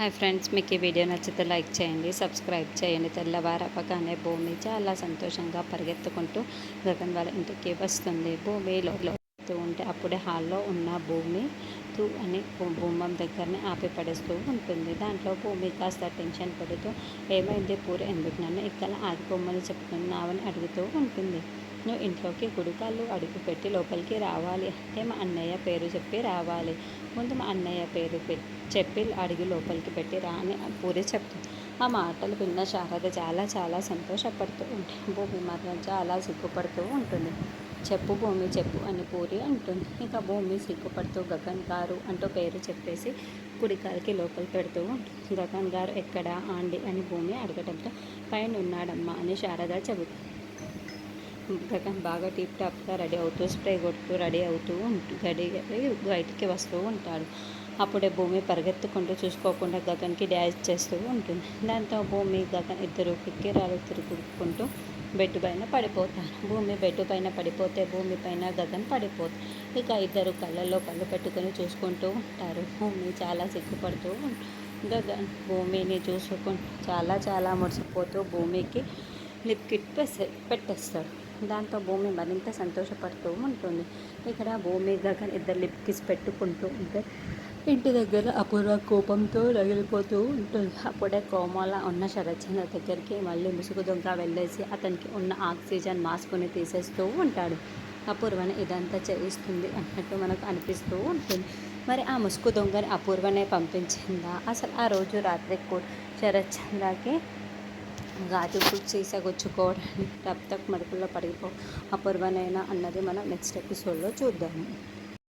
Hi friends మీకు ఈ video నచ్చితే లైక్ చేయండి సబ్స్క్రైబ్ చేయండి. తెల్లవారపగానే భూమి చాలా సంతోషంగా పరిగెత్తుకుంటూ గగన్ వాళ్ళ ఇంటికి వస్తుంది. భూమి లోపల ఉంటే అప్పుడే హాల్లో ఉన్న భూమి తూ అని బొమ్మం దగ్గరనే ఆపి పడేస్తూ ఉంటుంది. దాంట్లో భూమి కాస్త టెన్షన్ పడుతూ ఏమైంది పూర ఎందుకు నన్ను ఇక్కడ ఆగిపోమని చెప్తున్నావని అడుగుతూ ఉంటుంది. నువ్వు ఇంట్లోకి గుడికాళ్ళు అడుగు పెట్టి లోపలికి రావాలి. అంటే మా అన్నయ్య పేరు చెప్పి రావాలి. ముందు మా అన్నయ్య పేరు చెప్పి అడిగి లోపలికి పెట్టి రా అని పూరి చెప్తుంది ఆ మాటలు విన్న శారద చాలా చాలా సంతోషపడుతూ ఉంటుంది భూమి మాత్రం చాలా సిగ్గుపడుతూ ఉంటుంది. చెప్పు భూమి చెప్పు అని పూరి అంటుంది. ఇంకా భూమి సిగ్గుపడుతూ గగన్ గారు అంటూ పేరు చెప్పేసి కుడికాలకి లోపల పెడుతూ ఉంటుంది. గగన్ గారు ఎక్కడ ఆండి అని భూమి అడగడంతో పైన ఉన్నాడమ్మా అని శారద చెబుతుంది గగన్ బాగా టీప్ టాప్గా రెడీ అవుతూ స్ప్రే కొడుతూ రెడీ అవుతూ ఉంటూ రెడీ బయటికి వస్తూ ఉంటాడు. అప్పుడే భూమి పరిగెత్తుకుంటూ చూసుకోకుండా గగన్కి డ్యాష్ చేస్తూ ఉంటుంది. దాంతో భూమి గగన్ ఇద్దరు కిక్కిరాలు తిరుగుకుంటూ బెడ్ పైన పడిపోతారు భూమి బెడ్ పైన పడిపోతే భూమి పైన గగన్ పడిపోతుంది ఇక ఇద్దరు కళ్ళల్లో కళ్ళు పెట్టుకొని చూసుకుంటూ ఉంటారు. భూమి చాలా సిగ్గుపడుతూ గగన్ భూమిని చూసుకుంటూ చాలా చాలా మురిసిపోతూ భూమికి లిప్ కిట్ పెట్టేస్తాడు. దాంతో భూమి మరింత సంతోషపడుతూ ఉంటుంది. ఇక్కడ భూమి గగన్ ఇద్దరు లిప్ కిస్ పెట్టుకుంటూ ఉంటే ఇంటి దగ్గర అపూర్వ కోపంతో రగిలిపోతూ ఉంటుంది. అప్పుడే కోమాల ఉన్న శరత్చంద్ర దగ్గరికి మళ్ళీ ముసుగు దొంగ వెళ్ళేసి అతనికి ఉన్న ఆక్సిజన్ మాస్క్ని తీసేస్తూ ఉంటాడు. అపూర్వని ఇదంతా చేయిస్తుంది అన్నట్టు మనకు అనిపిస్తూ ఉంటుంది. మరి ఆ ముసుగు దొంగని అపూర్వనే పంపించిందా? అసలు ఆ రోజు రాత్రి శరత్చంద్రకి గాజు సీసగొచ్చుకోవడానికి టప్ టప్ మరుపుల్లో పడిపో అపూర్వనైనా అన్నది మనం నెక్స్ట్ ఎపిసోడ్లో చూద్దాము.